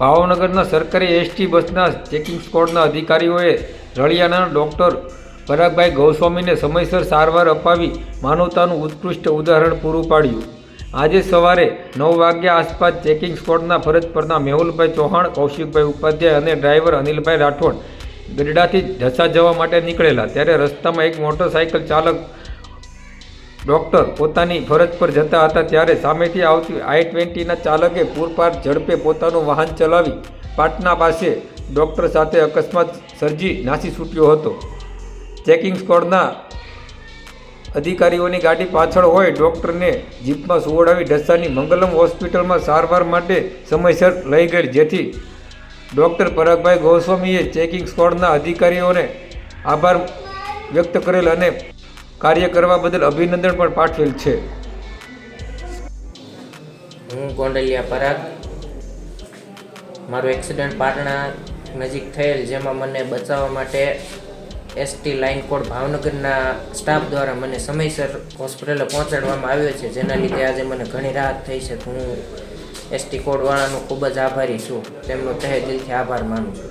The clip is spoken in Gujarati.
ભાવનગરના સરકારી એસટી બસના ચેકિંગ સ્કોડના અધિકારીઓએ રળિયાના ડૉક્ટર પરાગભાઈ ગૌસ્વામીને સમયસર સારવાર અપાવી માનવતાનું ઉત્કૃષ્ટ ઉદાહરણ પૂરું પાડ્યું. આજે સવારે નવ વાગ્યા આસપાસ ચેકિંગ સ્કોડના ફરજ પરના મેહુલભાઈ ચૌહાણ, કૌશિકભાઈ ઉપાધ્યાય અને ડ્રાઈવર અનિલભાઈ રાઠોડ ગઢડાથી ઢસા જવા માટે નીકળેલા. ત્યારે રસ્તામાં એક મોટરસાઇકલ ચાલક ડૉક્ટર પોતાની ફરજ પર જતા હતા ત્યારે સામેથી આવતી આઈ ટ્વેન્ટીના ચાલકે પૂરપાર ઝડપે પોતાનું વાહન ચલાવી પાટના પાસે ડૉક્ટર સાથે અકસ્માત સર્જી નાસી છૂટ્યો હતો. ચેકિંગ સ્કોડના અધિકારીઓની ગાડી પાછળ હોય ડૉક્ટરને જીપમાં સુવડાવી ઢસાની મંગલમ હોસ્પિટલમાં સારવાર માટે સમયસર લઈ ગઈ જેથી ડૉક્ટર પરાગભાઈ ગોસ્વામીએ ચેકિંગ સ્કોડના અધિકારીઓને આભાર વ્યક્ત કરેલ અને કાર્ય કરવા બદલ અભિનંદન પણ પાઠવેલ છે. હું ગોંડલિયા પરાગ. મારું એક્સિડન્ટ પાટણા નજીક થયેલ, જેમાં મને બચાવવા માટે એસટી લાઇન કોડ ભાવનગરના સ્ટાફ દ્વારા મને સમયસર હોસ્પિટલે પહોંચાડવામાં આવ્યો છે, જેના લીધે આજે મને ઘણી રાહત થઈ છે. હું એસટી કોડવાળાનો ખૂબ જ આભારી છું. તેમનો તહે દિલથી આભાર માનું છું.